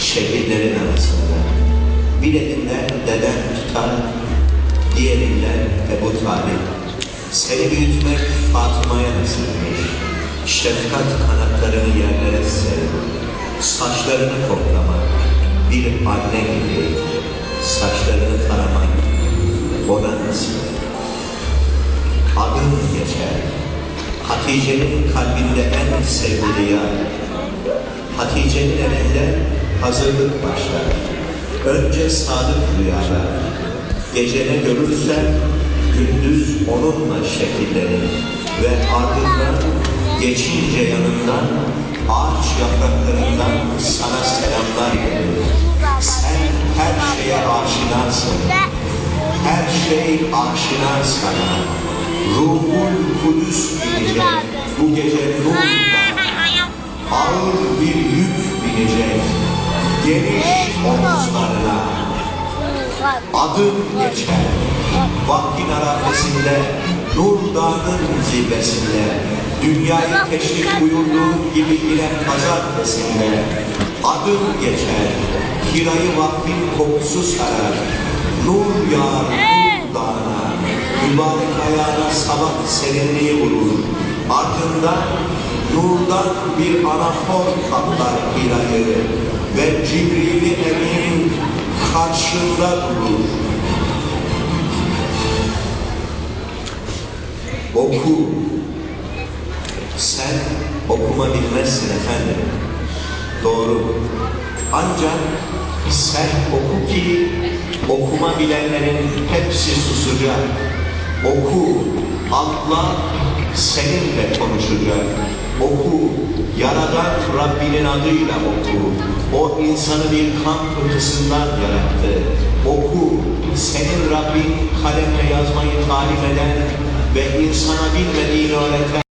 şehirlerin arasında. Bir deden tutar, diğer elinden Ebu Talib. Seni büyütmek Fatıma'ya nasipmiş. Şefkat kanatlarını yerlere serin. Saçlarını toplamak bir anne gibi. Saçlarını taramak ona nasip. Adın geçer. Hatice'nin kalbinde en sevgili yer. Hatice'nin elinde hazırlık başlar. Önce sadık rüyalar. Gecene görürsen gündüz onunla şekillerin ve ardından geçince yanından ağaç yapraklarından sana selamlar gelir. Sen her şeye aşinasın. Her şey aşina sana. Ruhul Kudüs binecek bu gece nurla. Geniş omuzlarına. Adım geçer vaktin arafesinde Nur Dağı'nın zirvesinde Dünyayı keşif buyurduğu gibi ile pazartesinde Adım geçer Kirayı vaktin kokusu sarar Nur yağar Nur Dağı'na Mübarek ayağına sabah serinliği vurur Ardından nurdan bir anafor kaplar Hira'yı Ve Cibril-i Emin karşında durur Oku. Sen okuma bilmezsin efendim. Doğru. Ancak sen oku ki okuma bilenlerin hepsi susacak. Oku. Allah seninle konuşacak. Oku. Yaradan Rabbinin adıyla oku. O insanı bir kan pıhtısından yarattı. Oku. Senin Rabbin kalemle yazmayı talim eden ve insana bilmediğini öğreten